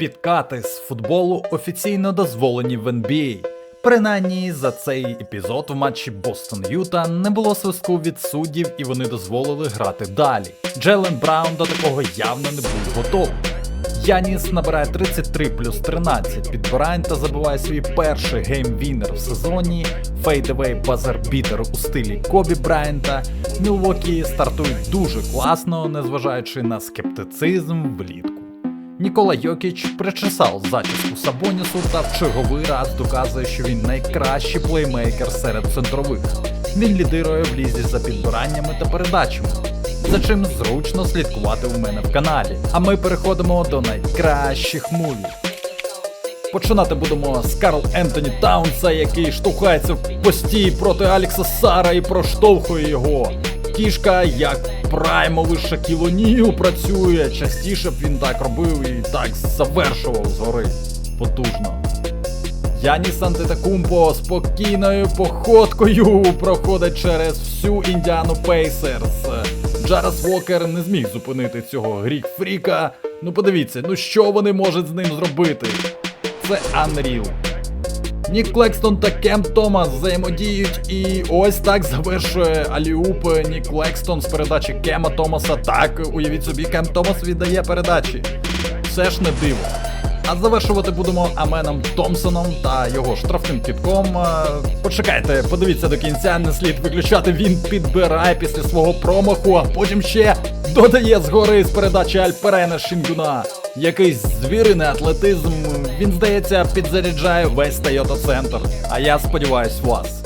Підкати з футболу офіційно дозволені в NBA. Принаймні за цей епізод в матчі Бостон Юта не було свистку від суддів і вони дозволили грати далі. Джелен Браун до такого явно не був готовий. Яніс набирає 33 плюс 13 під Брайан та забиває свій перший геймвінер в сезоні. Фейдевей базер-бітер у стилі Кобі Брайанта. Мілвокі стартують дуже класно, незважаючи на скептицизм влітку. Нікола Йокіч причесав зачіску Сабонісу та в черговий раз доказує, що він найкращий плеймейкер серед центрових. Він лідирує в лізі за підбираннями та передачами. За чим зручно слідкувати у мене в каналі. А ми переходимо до найкращих мувів. Починати будемо з Карл Ентоні Таунса, який штовхається в пості проти Алекса Сара і проштовхує його. Кішка, як праймовий Шакілонію працює, частіше б він так робив і так завершував згори. Потужно. Яніс Антетакумпо спокійною походкою проходить через всю Індіану Пейсерс. Джарес Вокер не зміг зупинити цього грік Фріка. Ну подивіться, ну що вони можуть з ним зробити? Це Unreal. Нік Клекстон та Кем Томас взаємодіють, і ось так завершує Аліуп Нік Клекстон з передачі Кема Томаса. Так, уявіть собі, Кем Томас віддає передачі. Все ж не диво. А завершувати будемо Аменом Томпсоном та його штрафним кітком. Почекайте, подивіться до кінця, не слід виключати. Він підбирає після свого промаху, а потім ще додає згори з передачі Альперена Шінгуна. Якийсь звіриний атлетизм. Він, здається, підзаряджає весь Toyota Center. А я сподіваюсь вас.